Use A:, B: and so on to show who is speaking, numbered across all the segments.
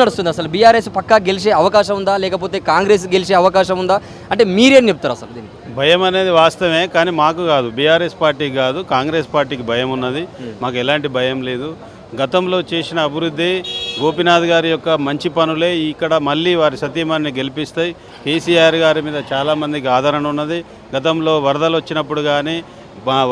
A: నడుస్తుంది అసలు బీఆర్ఎస్ పక్కా గెలిచే అవకాశం ఉందా? లేకపోతే కాంగ్రెస్ గెలిచే అవకాశం ఉందా? అంటే మీరేం చెప్తారు అసలు దీనికి?
B: భయం అనేది వాస్తవమే కానీ మాకు కాదు. బీఆర్ఎస్ పార్టీకి కాదు కాంగ్రెస్ పార్టీకి భయం ఉన్నది. మాకు ఎలాంటి భయం లేదు. గతంలో చేసిన అభివృద్ధి గోపీనాథ్ గారి యొక్క మంచి పనులే ఇక్కడ మళ్ళీ వారి సతీమాన్ని గెలిపిస్తాయి. కేసీఆర్ గారి మీద చాలామందికి ఆదరణ ఉన్నది. గతంలో వరదలు వచ్చినప్పుడు కానీ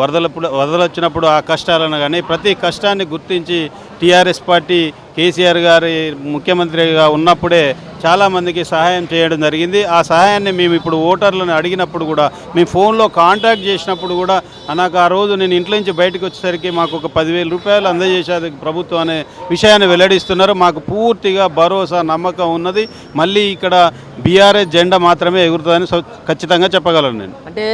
B: వరదలప్పుడు వరదలు వచ్చినప్పుడు ఆ కష్టాలను కానీ ప్రతి కష్టాన్ని గుర్తించి టీఆర్ఎస్ పార్టీ కేసీఆర్ గారి ముఖ్యమంత్రిగా ఉన్నప్పుడే చాలామందికి సహాయం చేయడం జరిగింది. ఆ సహాయాన్ని మేము ఇప్పుడు ఓటర్లను అడిగినప్పుడు కూడా మీ ఫోన్లో కాంటాక్ట్ చేసినప్పుడు కూడా నాకు ఆ రోజు నేను ఇంట్లో నుంచి బయటకు వచ్చేసరికి మాకు ఒక పదివేల రూపాయలు అందజేసేది ప్రభుత్వం అనే విషయాన్ని వెల్లడిస్తున్నారు. మాకు పూర్తిగా భరోసా నమ్మకం ఉన్నది. మళ్ళీ ఇక్కడ బీఆర్ఎస్ జెండా మాత్రమే ఎగురుతుందని ఖచ్చితంగా చెప్పగలను నేను.
A: అంటే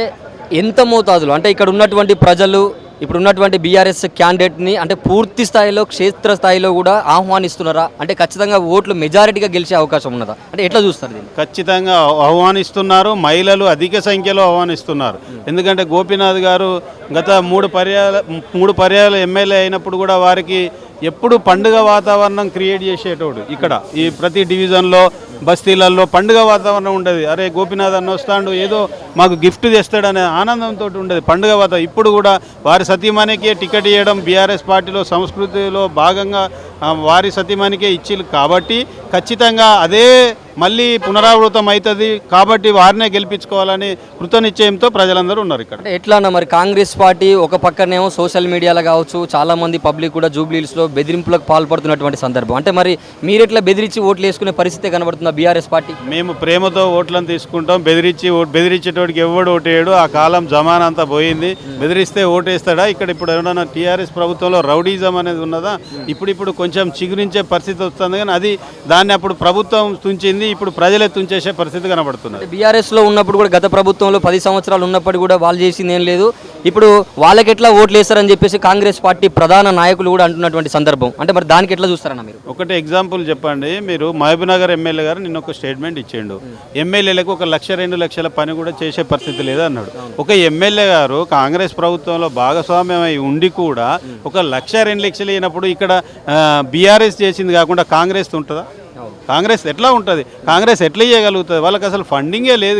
A: ఎంత మోతాదులో? అంటే ఇక్కడ ఉన్నటువంటి ప్రజలు ఇప్పుడు ఉన్నటువంటి బీఆర్ఎస్ క్యాండిడేట్ని అంటే పూర్తి స్థాయిలో క్షేత్ర స్థాయిలో కూడా ఆహ్వానిస్తున్నారా? అంటే ఖచ్చితంగా ఓట్లు మెజారిటీగా గెలిచే అవకాశం ఉన్నదా? అంటే ఎట్లా చూస్తారు దీన్ని?
B: ఖచ్చితంగా ఆహ్వానిస్తున్నారు. మహిళలు అధిక సంఖ్యలో ఆహ్వానిస్తున్నారు. ఎందుకంటే గోపీనాథ్ గారు గత మూడు పర్యాల మూడు పర్యాలు ఎమ్మెల్యే అయినప్పుడు కూడా వారికి ఎప్పుడు పండుగ వాతావరణం క్రియేట్ చేసేటోడు ఇక్కడ. ఈ ప్రతి డివిజన్లో బస్తీలలో పండుగ వాతావరణం ఉండేది. అరే గోపినాథ్ అన్న వస్తాడు ఏదో మాకు గిఫ్ట్ తెస్తాడనే ఆనందంతో ఉండేది. పండుగ వాతావరణం ఇప్పుడు కూడా వారి సతీమణికే టికెట్ ఇవ్వడం బీఆర్ఎస్ పార్టీలో సంస్కృతిలో భాగంగా వారి సతీమణికే ఇచ్చి కాబట్టి ఖచ్చితంగా అదే మళ్ళీ పునరావృతం అవుతుంది కాబట్టి వారినే గెలిపించుకోవాలని కృతనిశ్చయంతో ప్రజలందరూ ఉన్నారు ఇక్కడ.
A: ఎట్లా అన్న మరి కాంగ్రెస్ పార్టీ ఒక పక్కనేమో సోషల్ మీడియాలో కావచ్చు చాలా మంది పబ్లిక్ కూడా జూబ్లీస్లో బెదిరింపులకు పాల్పడుతున్నటువంటి సందర్భం. అంటే మరి మీరెట్లా బెదిరించి ఓట్లు వేసుకునే పరిస్థితి కనబడుతుందా బీఆర్ఎస్ పార్టీ?
B: మేము ప్రేమతో ఓట్లను తీసుకుంటాం బెదిరించి ఓ- బెదిరించేటోడికి ఎవడు ఓటేయడు ఆ కాలం జమానా అంతా పోయింది. బెదిరిస్తే ఓటేస్తాడా ఇక్కడ ఇప్పుడు ఎవరైనా టీఆర్ఎస్ ప్రభుత్వంలో రౌడీజం అనేది ఉన్నదా? ఇప్పుడు ఇప్పుడు కొంచెం చిగురించే పరిస్థితి వస్తుంది కానీ అది దాన్ని అప్పుడు ప్రభుత్వం తుంచింది ఇప్పుడు ప్రజలే తుంచేసే పరిస్థితి కనబడుతున్నది.
A: బీఆర్ఎస్లో ఉన్నప్పుడు కూడా గత ప్రభుత్వంలో పది సంవత్సరాలు ఉన్నప్పుడు కూడా వాళ్ళు చేసింది ఏం లేదు. ఇప్పుడు వాళ్ళకి ఎట్లా ఓట్లు వేస్తారని చెప్పేసి కాంగ్రెస్ పార్టీ ప్రధాన నాయకులు కూడా అంటున్నటువంటి సందర్భం. అంటే మరి దానికి ఎట్లా చూస్తారన్న మీరు?
B: ఒకటి ఎగ్జాంపుల్ చెప్పండి. మీరు మహబూబ్నగర్ ఎమ్మెల్యే గారు నిన్న ఒక స్టేట్మెంట్ ఇచ్చిండు. ఎమ్మెల్యేలకు ఒక లక్ష రెండు లక్షల పని కూడా చేసే పరిస్థితి లేదు అన్నాడు. ఒక ఎమ్మెల్యే గారు కాంగ్రెస్ ప్రభుత్వంలో భాగస్వామ్యం అయి ఉండి కూడా ఒక లక్ష రెండు లక్షలు అయినప్పుడు ఇక్కడ బీఆర్ఎస్ చేసింది కాకుండా కాంగ్రెస్ ఉంటుందా? కాంగ్రెస్ ఎట్లా ఉంటుంది? కాంగ్రెస్ ఎట్లా ఇవ్వగలుగుతుంది వాళ్ళకి అసలు ఫండింగే లేదు.